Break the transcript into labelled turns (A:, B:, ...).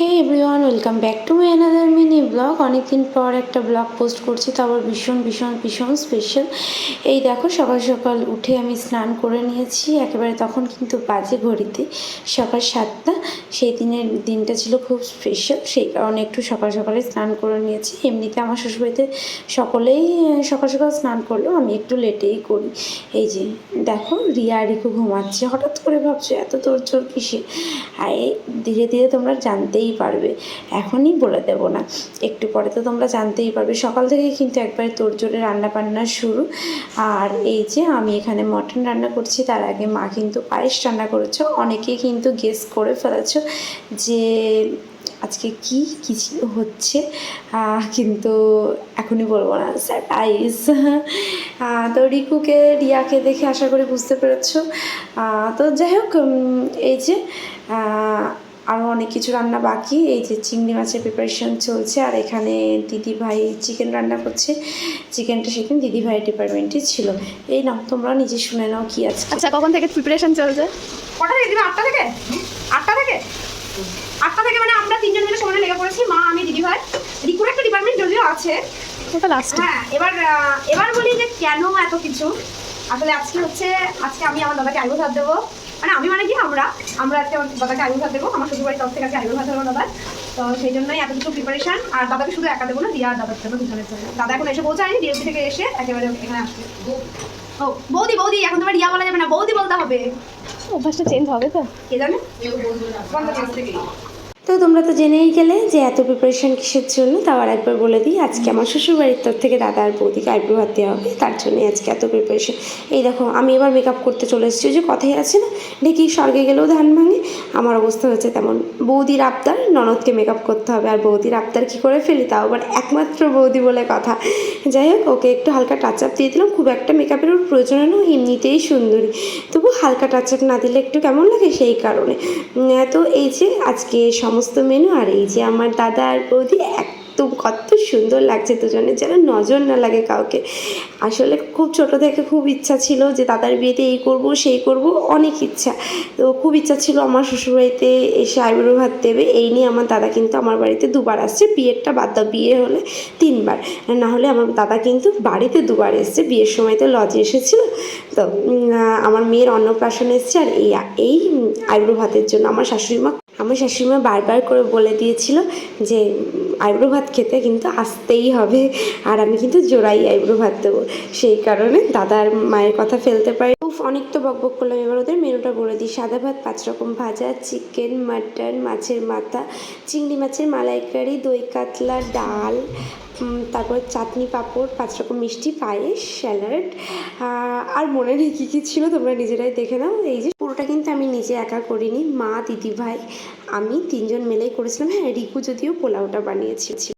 A: Hey everyone welcome back to my another mini blog অনেকদিন পর একটা ব্লগ পোস্ট করছি, তো আবার ভীষণ ভীষণ ভীষণ স্পেশাল এই দেখো, সকাল সকাল উঠে আমি স্নান করে নিয়েছি, একেবারে তখন কিন্তু বাজে ঘড়িতে, সকাল সাতটা। সেই দিনের দিনটা ছিল খুব স্পেশাল সেই কারণে একটু সকাল সকালে স্নান করে নিয়েছি। এমনিতে আমার শ্বশুরবাড়িতে সকলেই সকাল সকাল স্নান করলেও আমি একটু লেটেই করি। এই যে, দেখো, রিয়া রিকু ঘুমাচ্ছে। হঠাৎ করে ভাবছ, এত তোর জোর কিসে? আর, ধীরে ধীরে তোমরা জানতেই পারবে। এখনই বলে দেবো না। একটু পরে তো তোমরা জানতেই পারবে। সকাল থেকে কিন্তু একবারে তোর জোরে রান্না বান্না শুরু। আর এই যে আমি এখানে মটন রান্না করছি, তার আগে মা কিন্তু পায়েস রান্না করেছ। অনেকেই কিন্তু গেস করে ফেলেছো যে আজকে কি কিছু হচ্ছে। কিন্তু এখনই বলব না। সারপ্রাইজ তো রিকুকে, রিয়াকে দেখে আশা করি বুঝতে পেরেছ। তো যাই হোক এই যে আরও অনেক কিছু রান্না বাকি এই যে চিংড়ি মাছের প্রিপারেশন চলছে আর এখানে দিদি ভাই চিকেন রান্না করছে। চিকেনটা সেদিন দিদি ভাই ডিপার্টমেন্টই ছিল। এই নাও তোমরা নিজে শুনে নাও কি আছে
B: আচ্ছা কখন থেকে প্রিপারেশন চলছে?
C: কটা থেকে? দিবে আটটা থেকে? আটটা থেকে? আটটা থেকে মানে আমরা তিনজন মিলে সমানে লেগে পড়েছি মা আমি দিদি ভাই রিকুর একটা ডিপার্টমেন্ট যদিও আছে।
B: ওটা লাস্ট
C: হ্যাঁ এবার এবার বলি যে কেন এত কিছু? আসলে আজকে হচ্ছে আজকে আমি আমার দাদাকে আইবো ভাত দেবো। মানে আমি মানে কি আমরা আজকে আমার দাদাকে আইবো ভাত দেবো আমার শ্বশুর বাড়ির তরফ থেকে আজকে আইবো ভাত দেবো দাদা তো সেই জন্যই এত কিছু প্রিপারেশন আর দাদাকে শুধু একা দেবো না দিয়া দাদার জন্য দুজনের জন্য। দাদা এখন এসে পৌঁছায়নি ডিএসি থেকে এসে একেবারে এখানে আসবে। ও বৌদি বৌদি এখন তোমার রিয়া বলা যাবে না বৌদি বলতে হবে।
B: অভ্যাসটা চেঞ্জ হবে তো?
C: কে জানে? পঞ্চাশ কাছ থেকে
A: তো তোমরা তো জেনেই গেলে যে এত প্রিপারেশন কিসের জন্য? তাও আর একবার বলে দিই, আজকে আমার শ্বশুরবাড়ির তরফ থেকে দাদা আর বৌদিকে আইব্রো হাত দেওয়া হবে, তার জন্যই আজকে এত প্রিপারেশন এই দেখো, আমি এবার মেকআপ করতে চলে এসেছি যে কথাই আছে না, দেখি স্বর্গে গেলেও ধান ভাঙে। আমার অবস্থা হয়েছে তেমন, বৌদির আবদার, ননদকে মেকআপ করতে হবে, আর বৌদির আবদার কী করে ফেলি? তাও আবার একমাত্র বৌদি বলে কথা। যাই হোক, ওকে একটু হালকা টাচ আপ দিয়ে দিলাম, খুব একটা মেকআপের ওর প্রয়োজন না ও এমনিতেই সুন্দরী। তবু হালকা টাচ আপ না দিলে একটু কেমন লাগে? সেই কারণে। তো এই যে আজকে সমস্ত মেনু আর এই যে আমার দাদা আর বৌদি একদম কত সুন্দর লাগছে দুজনের যেন নজর না লাগে কাউকে। আসলে খুব ছোট থেকে খুব ইচ্ছা ছিল যে দাদার বিয়েতে এই করব, সেই করব, অনেক ইচ্ছা। তো খুব ইচ্ছা ছিল আমার শ্বশুরবাড়িতে এসে আইবুড়ো ভাত দেবে, এই নিয়ে আমার দাদা কিন্তু আমার বাড়িতে দুবার আসছে, বিয়েরটা বাদ দাও, বিয়ে হলে তিনবার। না হলে আমার দাদা কিন্তু বাড়িতে দুবার এসছে, বিয়ের সময় তো লজে এসেছিল। তো আমার মেয়ের অন্নপ্রাশন এসছে আর এই এই আইবুড়ো ভাতের জন্য আমার শাশুড়ি মা আমার শাশুড়িমা বারবার করে বলে দিয়েছিল যে, আইব্রো ভাত খেতে কিন্তু আসতেই হবে। আর আমি কিন্তু জোড়াই আইব্রো ভাত দেবো। সেই কারণে দাদার মায়ের কথা ফেলতে পারি অনেক তো বকবক করলাম। এবার ওদের মেনুটা বলে দিই। সাদা ভাত, পাঁচ রকম ভাজা, চিকেন, মাটন, মাছের মাথা, চিংড়ি মাছের মালাইকারি, দই কাতলা, ডাল তারপর চাটনি পাঁপড়, পাঁচ রকম মিষ্টি, পায়েস, স্যালাড। আর মনে নেই কী কী ছিল, তোমরা নিজেরাই দেখে নাও। এই যে পুরোটা কিন্তু আমি নিজে একা করিনি। মা দিদি ভাই আমি তিনজন মিলেই করেছিলাম। হ্যাঁ রিকু যদিও পোলাওটা বানিয়েছি